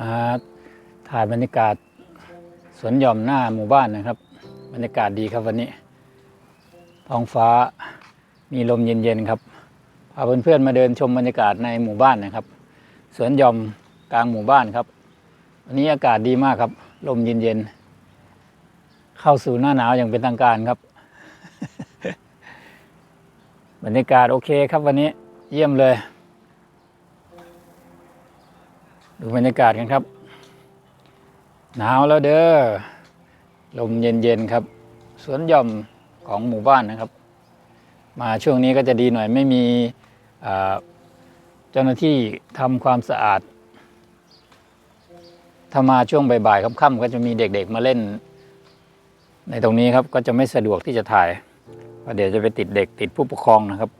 มาถ่ายบรรยากาศสวนหย่อมหน้าหมู่บ้านนะครับ บรรยากาศดีครับวันนี้ ท้องฟ้ามีลมเย็นๆครับพาเพื่อนๆมาเดินชมบรรยากาศในหมู่บ้านนะครับ สวนหย่อมกลางหมู่บ้านครับ วันนี้อากาศดีมากครับ ลมเย็นๆเข้าสู่หน้าหนาวอย่างเป็นทางการครับ บรรยากาศโอเคครับวันนี้เยี่ยมเลย ดูบรรยากาศกันครับ หนาวแล้วเด้อลมเย็นๆครับ สวนหย่อมของหมู่บ้านนะครับ มาช่วงนี้ก็จะดีหน่อยไม่มีเจ้าหน้าที่ทำความสะอาดถ้ามาช่วงบ่ายๆค่ำๆก็จะมีเด็กๆมาเล่น ในตรงนี้ครับก็จะไม่สะดวกที่จะถ่ายเพราะเดี๋ยวจะไปติดเด็กติดผู้ปกครองนะครับ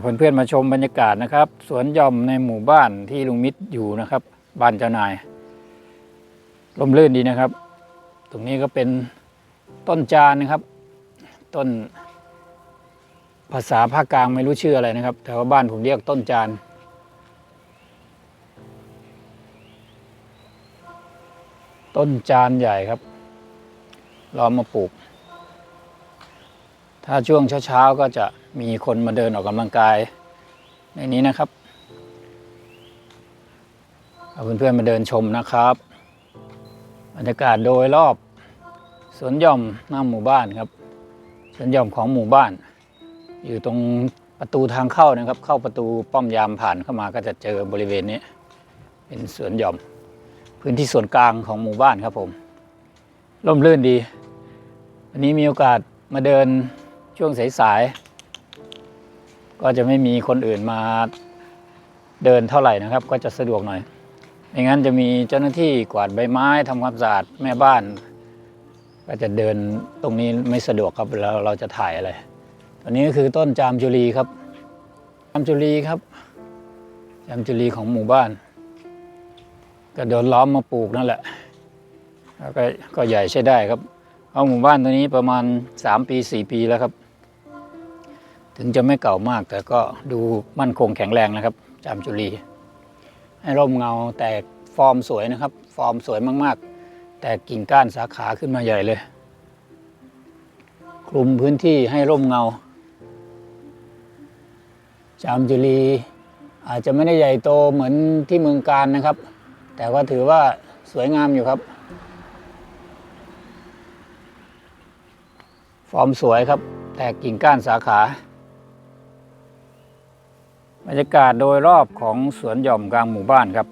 เพื่อนๆมาชมบรรยากาศนะครับ สวนย่อมในหมู่บ้านที่ลุงมิตรอยู่นะครับ บ้านเจ้านายร่มรื่นดีนะครับ ตรงนี้ก็เป็นต้นจานนะครับ ต้น ภาษาภาคกลางไม่รู้ชื่ออะไรนะครับ แต่ว่าบ้านผมเรียกต้นจานต้นจานใหญ่ครับล้อมมาปลูก ถ้าช่วงเช้าๆก็จะ มีคนมาเดินออกกำลังกาย ในนี้นะครับเอาเพื่อนๆมาเดินชมนะครับบรรยากาศโดยรอบสวนหย่อมหน้าหมู่บ้านครับสวนหย่อมของหมู่บ้าน อยู่ตรงประตูทางเข้านะครับ เข้าประตูป้อมยามผ่านเข้ามาก็จะเจอบริเวณนี้ เป็นสวนหย่อม พื้นที่ส่วนกลางของหมู่บ้านครับผมร่มรื่นดี วันนี้มีโอกาสมาเดินช่วงสายๆ ก็จะไม่มีคนอื่นมาเดินเท่าไหร่นะครับ ก็จะสะดวกหน่อยไม่งั้นจะมีเจ้าหน้าที่กวาดใบไม้ทำความสะอาดแม่บ้าน ก็จะเดินตรงนี้ไม่สะดวกครับแล้วเราจะถ่ายอะไรตัวนี้ก็คือต้นจามจุลีครับ จามจุลีครับ จามจุลีของหมู่บ้าน ก็โดนล้อมมาปลูกนั่นแหละแล้วก็ก็ใหญ่ใช้ได้ครับเอาหมู่บ้านตัวนี้ประมาณ 3 ปี 4 ปีแล้วครับ ถึงจะไม่เก่ามาก แต่ก็ดูมั่นคงแข็งแรงนะครับ จามจุลีให้ร่มเงาแตกฟอร์มสวยนะครับ ฟอร์มสวยมากๆ แตกกิ่งก้านสาขาขึ้นมาใหญ่เลย คลุมพื้นที่ให้ร่มเงา จามจุลีอาจจะไม่ได้ใหญ่โตเหมือนที่เมืองการนะครับ แต่ก็ถือว่าสวยงามอยู่ครับ ฟอร์มสวยครับ แตกกิ่งก้านสาขา บรรยากาศโดยรอบของสวนหย่อมกลางหมู่บ้านครับ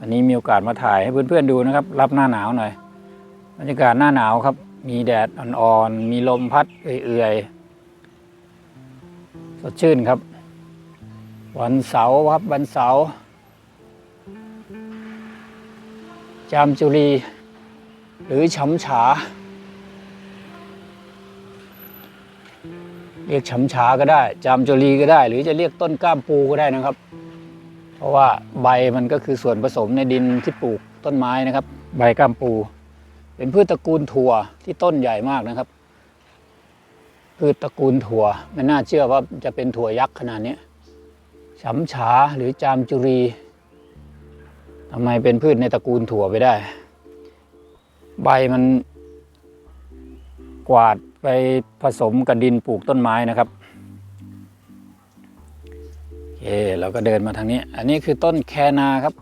อันนี้มีโอกาสมาถ่ายให้เพื่อนๆดูนะครับ รับหน้าหนาวหน่อย บรรยากาศหน้าหนาวครับ มีแดดอ่อนๆ มีลมพัดเอื่อยๆ สดชื่นครับ วันเสาร์ครับวันเสาร์จามจุรี หรือฉำฉา เรียกฉำฉาก็ได้ จามจุรีก็ได้ หรือจะเรียกต้นกล้ามปูก็ได้นะครับ เพราะว่าใบมันก็คือส่วนผสมในดินที่ปลูกต้นไม้นะครับ ใบกล้ามปู เป็นพืชตระกูลถั่วที่ต้นใหญ่มากนะครับ พืชตระกูลถั่วไม่น่าเชื่อว่าจะเป็นถั่วยักษ์ขนาดนี้ฉำฉาหรือจามจุรีทำไมเป็นพืชในตระกูลถั่วไปได้ ใบมันกวาด ไปผสมกับดินปลูกต้นไม้นะครับโอเคเราก็เดินมาทางนี้ อันนี้คือต้นแคนาครับ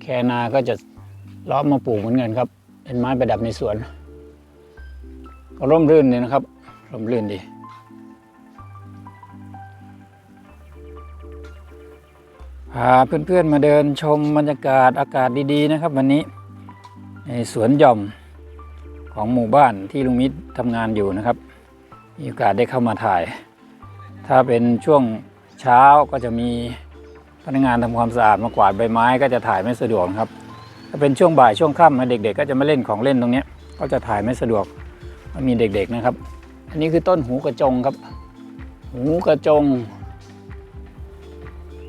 แคนาก็จะล้อมมาปลูกเหมือนกันครับ เป็นไม้ประดับในสวน ก็ร่มรื่นเลยนะครับ ร่มรื่นดี พาเพื่อนๆมาเดินชมบรรยากาศอากาศดีๆนะครับ วันนี้ในสวนหย่อม ของหมู่บ้านที่ลุงมิตรทำงานอยู่นะครับ มีโอกาสได้เข้ามาถ่าย ถ้าเป็นช่วงเช้าก็จะมีพนักงานทำความสะอาดมากวาดใบไม้ก็จะถ่ายไม่สะดวกครับ ถ้าเป็นช่วงบ่ายช่วงค่ำเด็กๆ ก็จะมาเล่นของเล่นตรงนี้ก็จะถ่ายไม่สะดวกมันมีเด็กๆนะครับ อันนี้คือต้นหูกระจงครับ หูกระจง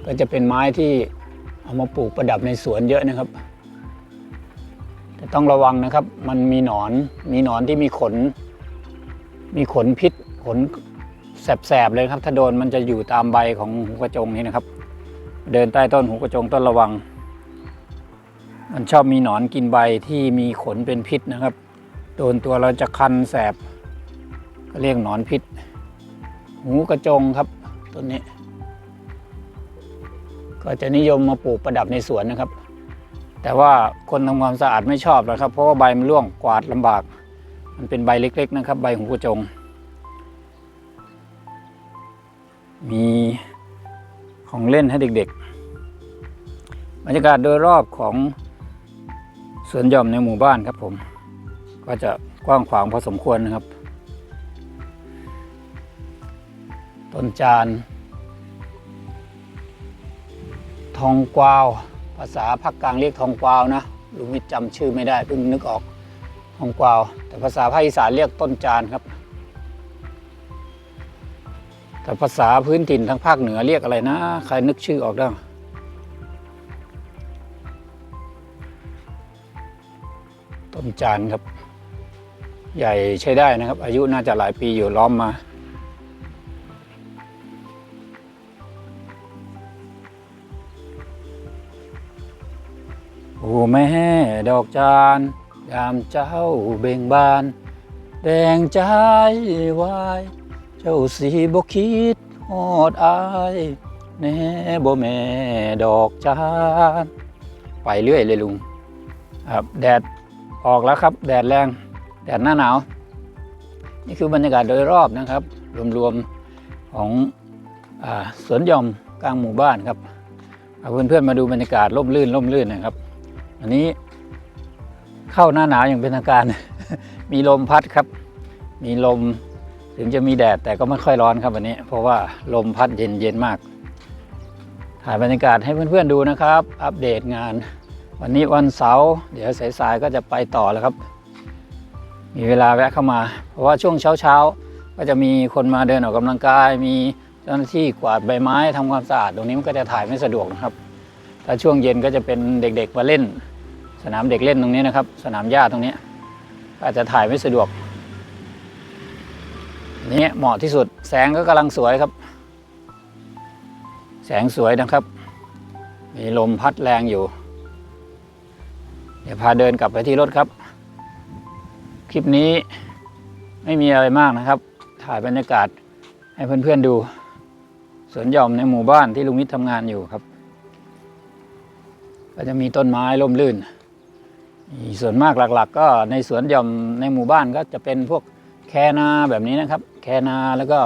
ก็จะเป็นไม้ที่เอามาปลูกประดับในสวนเยอะนะครับ ต้องระวังนะครับ มันมีหนอน มีหนอนที่มีขน มีขนพิษ ขนแสบๆเลยครับ ถ้าโดนมันจะอยู่ตามใบของหูกระจงนี้นะครับ เดินใต้ต้นหูกระจงต้นระวัง มันชอบมีหนอนกินใบที่มีขนเป็นพิษนะครับ โดนตัวเราจะคันแสบ ก็เรียกหนอนพิษ หูกระจงครับต้นนี้ ก็จะนิยมมาปลูกประดับในสวนนะครับ แต่ว่าคนทำความสะอาดไม่ชอบนะครับ เพราะว่าใบมันร่วงกวาดลำบาก มันเป็นใบเล็ก ๆ นะครับ ใบหูกระจง มีของเล่นให้เด็กๆ บรรยากาศโดยรอบของสวนหย่อมในหมู่บ้านครับผม ก็จะกว้างขวางพอสมควรนะครับ ต้นจาน ทองกวาวาษาภาคกลางเรียกทองกวาวนะลุงวิทย์จำชื่อไม่ได้เพิ่งนึกออกทองกวาว แต่ภาษาภาคอีสานเรียกต้นจานครับ แต่ภาษาพื้นถิ่นทางภาคเหนือเรียกอะไรนะ ใครนึกชื่อออกได้างต้นจานครับ ใหญ่ใช้ได้นะครับ อายุน่าจะหลายปีอยู่ล้อมมา โอ้แม่ดอกจานยามเจ้าเบ่งบาน แดงใจวาย เจ้าสีบกคิดฮอดอายแน่บ่แม่ดอกจานไปเรื่อยเลยลุงครับแดดออกแล้วครับ แดดแรง แดดหน้าหนาว นี่คือบรรยากาศโดยรอบนะครับ รวมๆของอสวนหย่อมกลางหมู่บ้านครับเอาเพื่อนๆมาดูบรรยากาศร่มรื่นร่มรื่นนะครับ อันนี้เข้าหน้าหนาวอย่างเป็นทางการ มีลมพัดครับ มีลมถึงจะมีแดดแต่ก็ไม่ค่อยร้อนครับวันนี้ เพราะว่าลมพัดเย็นเย็นๆมาก ถ่ายบรรยากาศให้เพื่อนๆดูนะครับ อัปเดตงาน วันนี้วันเสาร์เดี๋ยวสายๆก็จะไปต่อแล้วครับ มีเวลาแวะเข้ามา เพราะว่าช่วงเช้าๆ ก็จะมีคนมาเดินออกกำลังกาย มีเจ้าหน้าที่กวาดใบไม้ทำความสะอาดตรงนี้มันก็จะถ่ายไม่สะดวกนะครับถ้าช่วงเย็นก็จะเป็นเด็กๆมาเล่น สนามเด็กเล่นตรงนี้นะครับ สนามหญ้าตรงนี้อาจจะถ่ายไม่สะดวกนนี้เหมาะที่สุดแสงก็กำลังสวยครับ แสงสวยนะครับ มีลมพัดแรงอยู่ เดี๋ยวพาเดินกลับไปที่รถครับ คลิปนี้ไม่มีอะไรมากนะครับ ถ่ายบรรยากาศให้เพื่อนๆดูสวนหย่อมในหมู่บ้านที่ลุงมิตรทำงานอยู่ครับ ก็จะมีต้นไม้ร่มรื่น ส่วนมากหลักๆ ก็ในสวนหย่อมในหมู่บ้านก็จะเป็นพวกแคนาแบบนี้นะครับ แคนาแล้วก็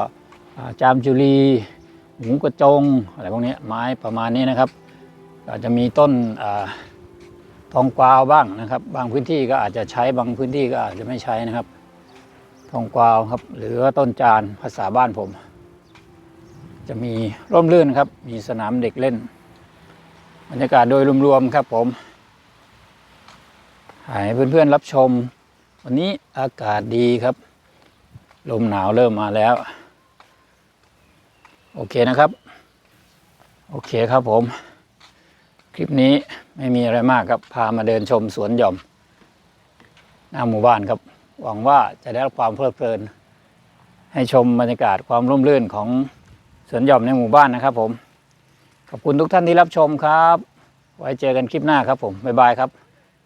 จามจุลีหูกระจงอะไรพวกนี้ไม้ประมาณนี้นะครับก็จะมีต้นอทองกวาวบ้างนะครับ บางพื้นที่ก็อาจจะใช้บางพื้นที่ก็อาจจะไม่ใช้นะครับ ทองกวาวครับ หรือว่าต้นจานภาษาบ้านผม จะมีร่มรื่นครับ มีสนามเด็กเล่น บรรยากาศโดยรวมๆครับผม ให้เพื่อนๆรับชม วันนี้อากาศดีครับ ลมหนาวเริ่มมาแล้ว โอเคนะครับ โอเคครับผม คลิปนี้ไม่มีอะไรมากครับ พามาเดินชมสวนหย่อม หน้าหมู่บ้านครับ หวังว่าจะได้รับความเพลิดเพลิน ให้ชมบรรยากาศความร่มรื่นของสวนหย่อมในหมู่บ้านนะครับผม ขอบคุณทุกท่านที่รับชมครับ ไว้เจอกันคลิปหน้าครับผม บ๊ายบายครับ